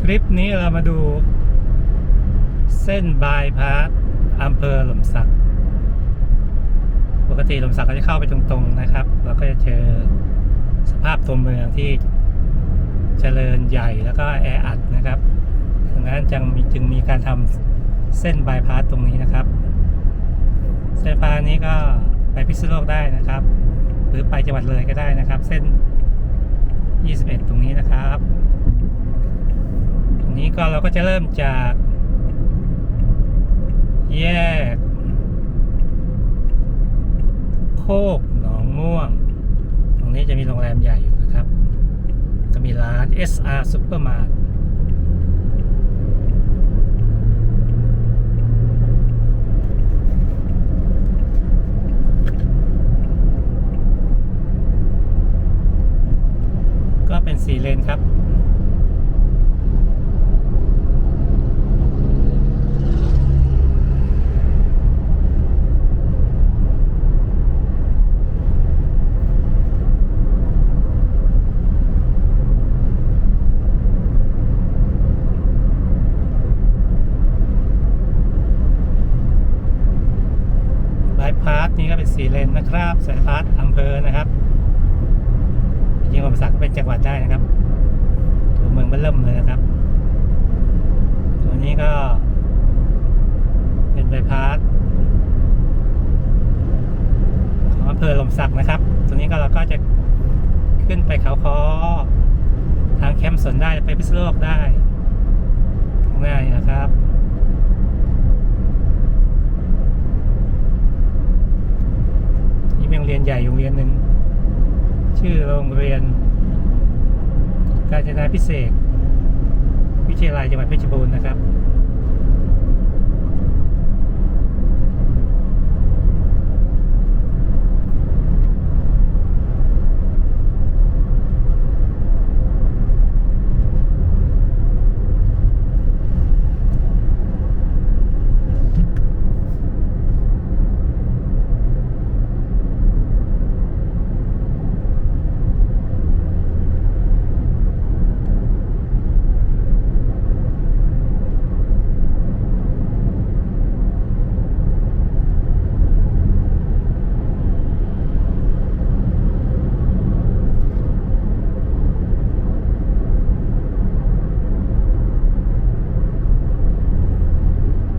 คลิปนี้เรามาดู เส้นบายพาสอำเภอหล่มสัก ปกติหล่มสักก็จะเข้าไปตรงๆนะครับ เราก็จะเจอสภาพตัวเมืองที่เจริญใหญ่แล้วก็แออัดนะครับดังนั้นจึงมีจึงมีการทำเส้นบายพาสตรงนี้นะครับ เส้นบายพาสนี้ก็ไปพิษณุโลกได้นะครับ หรือไปจังหวัดเลยก็ได้นะครับ เส้น 21 ตรงนี้นะครับ นี้ก็เราก็จะเริ่มจาก แยก โคกหนองม่วง ตรงนี้จะมีโรงแรมใหญ่อยู่นะครับก็มีร้าน SR Supermart ก็เป็นสี่เลนครับ บายพาสนี่ก็ เป็นสี่เลนนะครับสายพาสอำเภอนะครับจริงๆลมสักก็เป็นจังหวัดได้นะครับ ตัวเมืองมันเริ่มเลยนะครับ ตัวนี้ก็ เป็นบายพาสของอำเภอลมสักนะครับ ตัวนี้ก็เราก็จะขึ้นไปเขาคอทางแคมป์สนได้ไปพิษโลกได้ง่ายนะครับ นี่เป็นโรงเรียนใหญ่โรงเรียนหนึ่งชื่อโรงเรียน กาญจนาพิเศษ วิทยาลัยจังหวัดเพชรบูรณ์นะครับ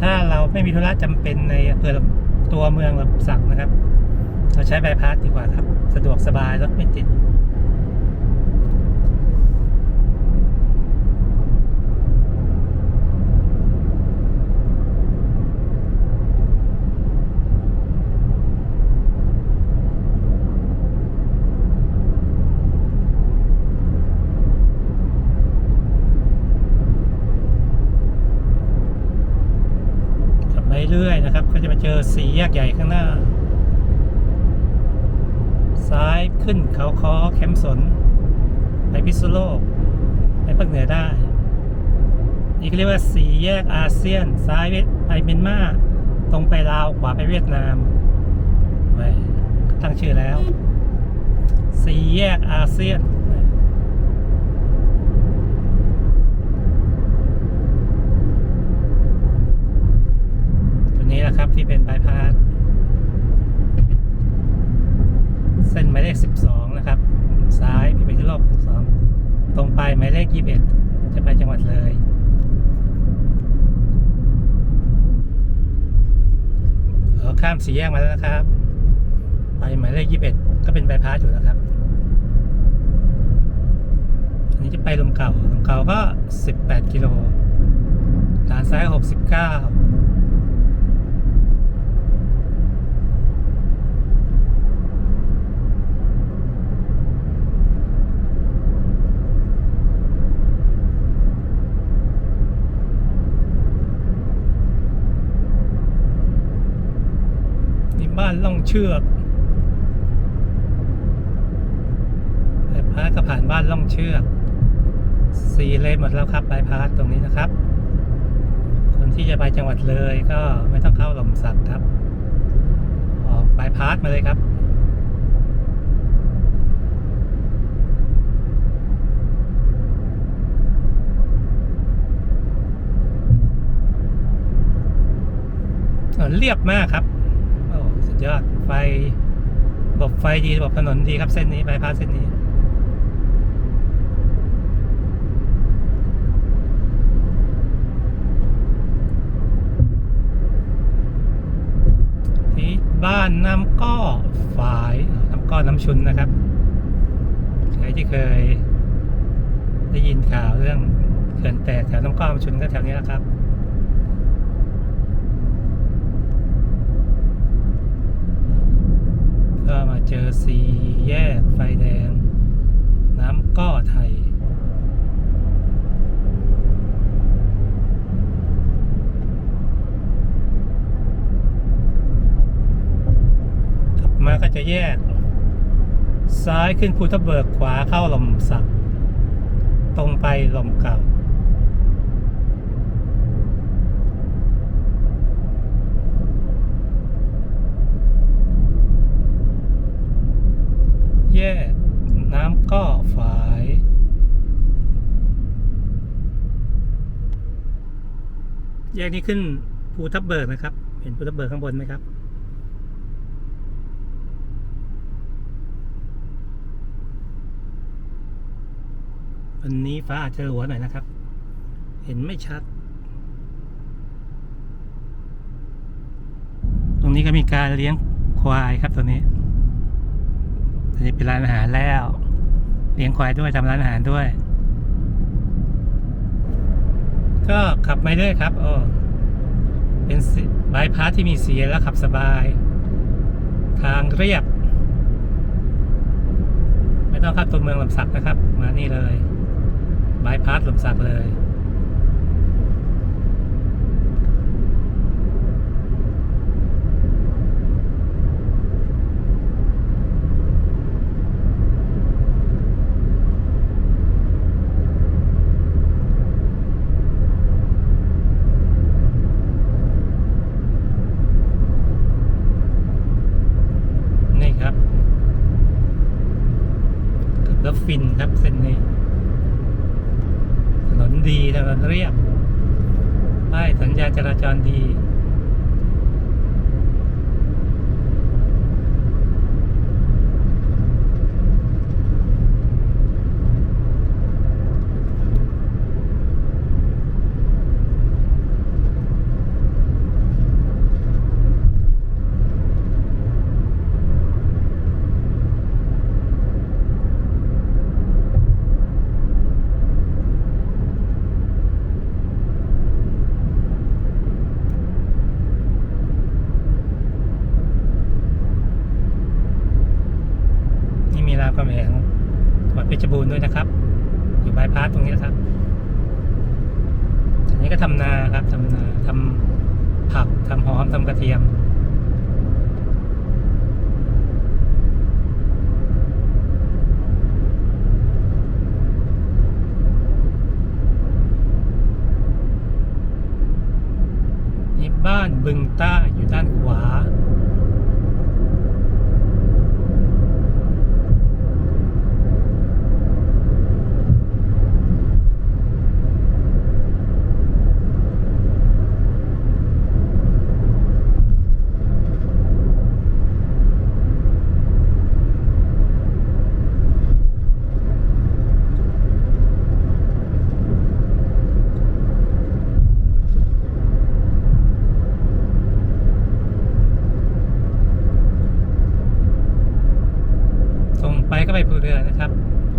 ถ้าเราไม่มีธุระจำเป็นในอำเภอตัวเมืองลำสักนะครับ เราใช้บายพาสดีกว่าครับ สะดวกสบายรถไม่ติด ขับไปเรื่อยนะครับ ก็จะมา เจอสี่แยกใหญ่ข้างหน้า ซ้ายขึ้นเขาคอแคมสน ไปพิษณุโลก ไปภาคเหนือได้ นี่ก็เรียกว่าสี่แยกอาเซียน ซ้ายไปเมียนมาตรงไปลาวขวาไปเวียดนามไว้ตั้งชื่อแล้วสี่แยกอาเซียน ตัว นะครับ ที่เป็นบายพาสเส้นหมายเลข 12 นะครับ ซ้ายมีไปที่รอบ12 ตรงไปหมายเลข 21 จะไปจังหวัดเลยเราข้ามสี่แยกมาแล้วนะครับ ไปหมายเลข 21 ก็เป็นบายพาสอยู่นะครับอันนี้จะไปลมเก่าลมเก่าก็ 18 กิโลด้านซ้าย 69 เชือกบายพาสก็ผ่านบ้านล่องเชือกสี่เลนหมดแล้วครับบาพาสตรงนี้นะครับ คนที่จะไปจังหวัดเลยก็ไม่ต้องเข้าหล่มสัตว์ครับ ออกบาพาสมาเลยครับเรียบมากครับ ยอดไฟระบบไฟดีระบบถนนดีครับเส้นนี้บายพาสเส้นนี้ที่บ้านน้ำก้อฝายน้ำก้อน้ำชุนนะครับ ใครที่เคยได้ยินข่าวเรื่องเขื่อนแตกแถวน้ำก้อน้ำชุนก็แถวนี้แหละครับ ก็มา เจอสีแยกไฟแดง น้ำก้อไทย ขับมาก็จะแยก ซ้ายขึ้นภูทับเบิกขวาเข้าลมสัก ตรงไปลมเก่า แยกน้ำก็ฝาย แย กนี้ขึ้นภูทับเบิกนะครับ เห็นภูทับเบิกข้างบนไหมครับ วันนี้ฟ้าอาจจะหลัวหน่อยนะครับ เห็นไม่ชัด ตรงนี้ก็มีการเลี้ยงควายครับตัวนี้ตอนนี้เป็นร้านอาหารแล้ว เลี้ยงควายด้วยทำร้านอาหารด้วย ก็ขับไม่เรื่อยครับโอ้ เป็นบายพาสที่มีเสียแล้วขับสบาย ทางเรียบ ไม่ต้องข้าตัวเมืองลำสักนะครับ มานี่เลยบายพาสลมสักเลย นี่ครับแล้ว ฟินครับเส้นนี้ถนนดีถนนเรียบป้ายสัญญาจราจรดี นี่มีรามคำแหงจังหวัดเพชรบูรณ์ด้วยนะครับ อยู่บายพาสตรงนี้นะครับ อันนี้ก็ทำนาครับทำนาทำผักทำหอมทำกระเทียม นี่บ้านบึงต้าอยู่ด้านขวา ตรงไปก็ไปภูเรือนะครับ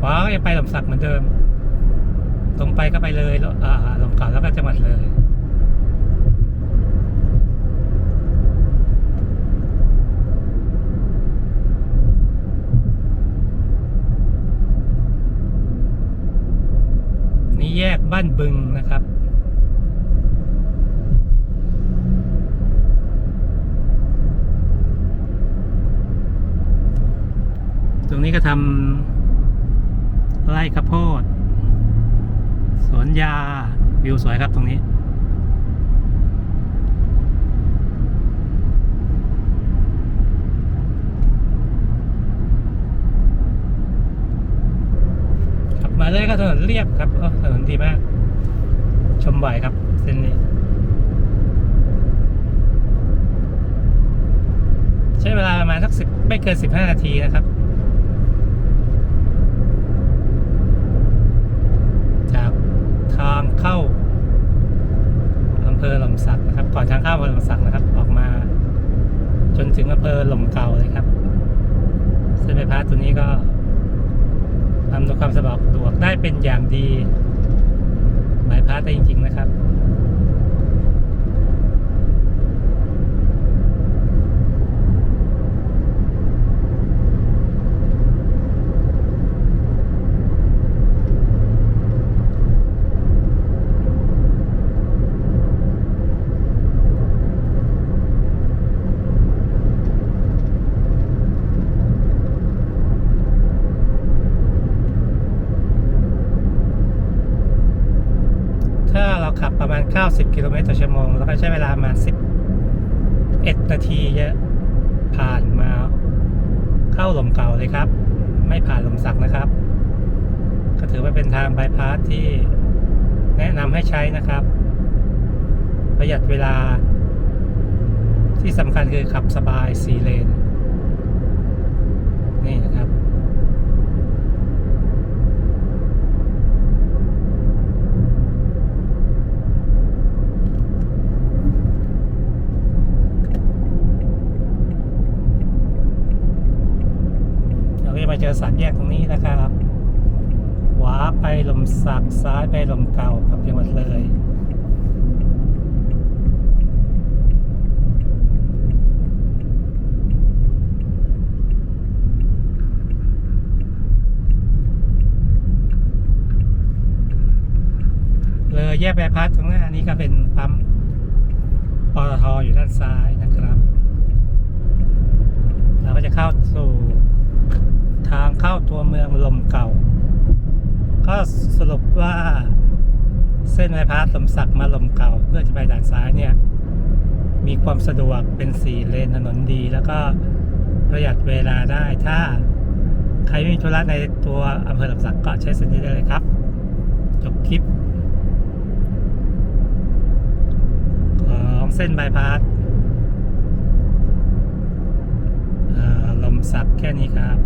ขวาก็จะ ไปลำสักเหมือนเดิม ตรงไปก็ไปเลยแล้วอ่าลมเก่าแล้วก็จังหวัดเลยนี่แยกบ้านบึงนะครับตรงนี้ก็ทำ ไร่ข้าวโพด สวนยา วิวสวยครับตรงนี้ขับมาเลยก็ถนนเรียบครับถนนดีมาก ชมบ่อยครับ เส้นนี้ ใช้เวลาประมาณสักสิบไม่เกินสิบห้านาทีนะครับ จาก ทางเข้าอำเภอหล่มสักนะครับ ก่อนทางเข้าอำเภอหล่มสักนะครับ ออกมา จนถึงอำเภอหล่มเก่าเลยครับเส้นไฟฟ้าตัวนี้ก็อำนวยความสะดวกได้เป็นอย่างดีบายพาสได้จริง ๆ นะครับ ถ้าเราขับประมาณ 90 กิโลเมตรต่อชั่วโมง แล้วก็ใช้เวลามา 11 นาทีจะผ่านมาเข้าหลมเก่าเลยครับ ไม่ผ่านหลมสักนะครับ ก็ถือว่าเป็นทางบายพาสที่แนะนำให้ใช้นะครับ ประหยัดเวลา ที่สำคัญคือขับสบาย4เลน นี่นะครับ เราก็จะ มาเจอสามแยกตรงนี้นะครับขวาไปลมสักซ้ายไปลมเก่าครับจังหวัดเลยเลยแยกไปรพัดตรงหน้านี้ก็เป็นปั๊มปตทอยู่ด้านซ้ายนะครับ เราก็จะเข้าสู่ ทางเข้าตัวเมืองลมเก่า ก็สรุปว่าเส้นไฟฟ้าสมศักดิ์มาลมเก่า เพื่อจะไปด่านซ้ายเนี่ย มีความสะดวกเป็นสี่เลนถนนดี แล้วก็ประหยัดเวลาได้ถ้าใครไม่มีธุระในตัวอำเภอลมศักดิ์ก็ใช้เส้นนี้ได้เลยครับ จบคลิป ของเส้นบายพาสลมสักแค่นี้ครับ